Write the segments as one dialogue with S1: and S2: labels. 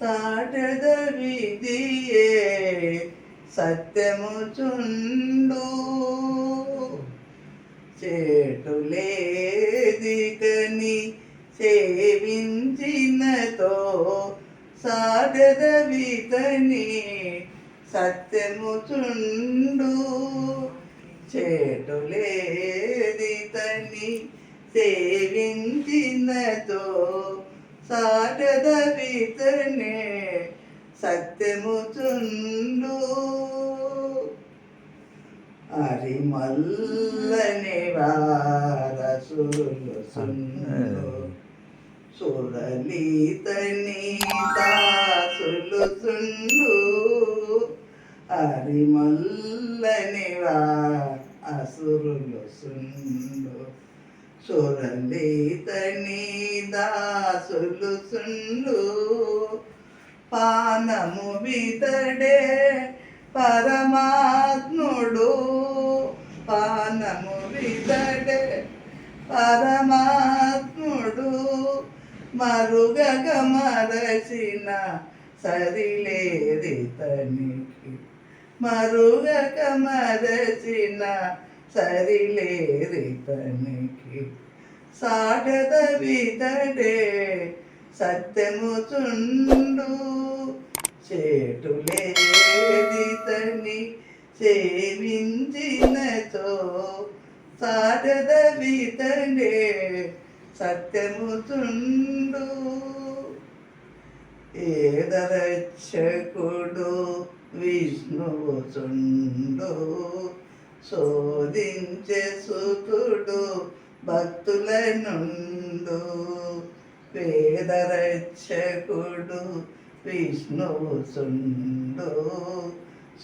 S1: సాటద విధియే సత్యము చుండు. చేటులేదికని సేవించినతో సాటద విధని సత్యము చుండు. చేటులేదితని సేవించినతో సాటద వితనే సత్యము చుండు. అరి మల్లని వారసులు సుండు సురలీతని దాసులు సుండు అరిమల్లని అసురులు సుండు సురలీతని దాసులు సుండు పానము వితడే పరమాత్ముడు. పానము వితడే పరమాత్ముడు. మరుగగ మరచిన సరిలేది తనికి. మరుగక మరచిన సరిలేది తనికి సాటద వితడే సత్యము చుండు. చేటులేది తని సేవించినతో సాటద వితడే సత్యము చుండు. ఏదరక్షకుడు విష్ణువు చుండు. శోధించే సుతుడు భక్తుల నుండు వేదరక్షకుడు విష్ణువు సుండు.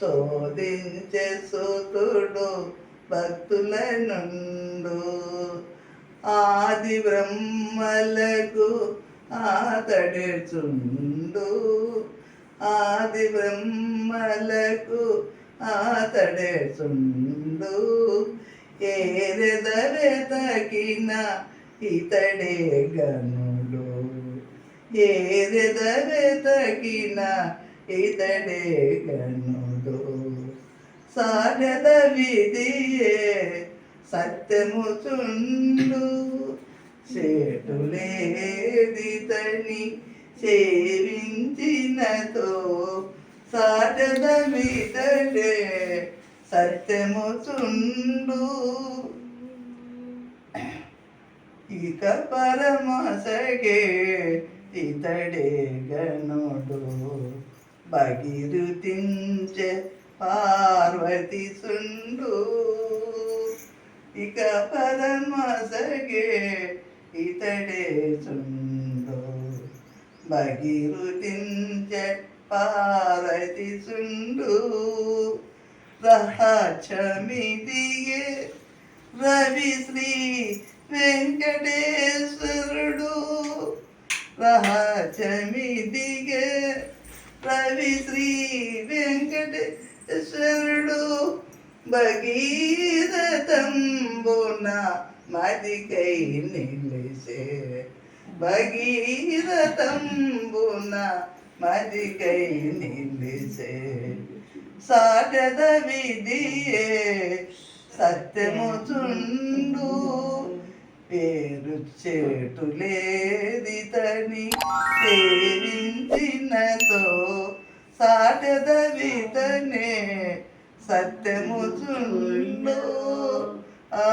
S1: శోధించే సుతుడు భక్తుల నుండు ఆది బ్రహ్మలకు ఆతడే చుండు ఆది బ్రహ్మలకు ఆతడే సుండు ఏరెదవే తగిన ఇతడే గనుడు. ఏరెదవే తగిన ఇతడే గనుడు. సాగద విధియే సత్యము చుండు. చేటులేది తని సేవించినతో సాగద విధడే సత్యము చుండు ఇక పరమసగే ఇతడే గనుడు భగీరుతించే పార్వతి సుండు ఇక పరమసగే ఇతడే సుండు బగిరు తించే సుండు రహచమిదియే రవి శ్రీ వెంకటేశ్వరుడు. రహచమిదిగే రవి శ్రీ వెంకటేశ్వరుడు. భగీరథంబున మదికై నిలిసే. భగీరథంబున మదికై నిలిసే సాగద విధియే సత్యము చుండు. పేరు చేటులేది తని సేవించినతో సాటద విధనే సత్యము చుండు. ఆ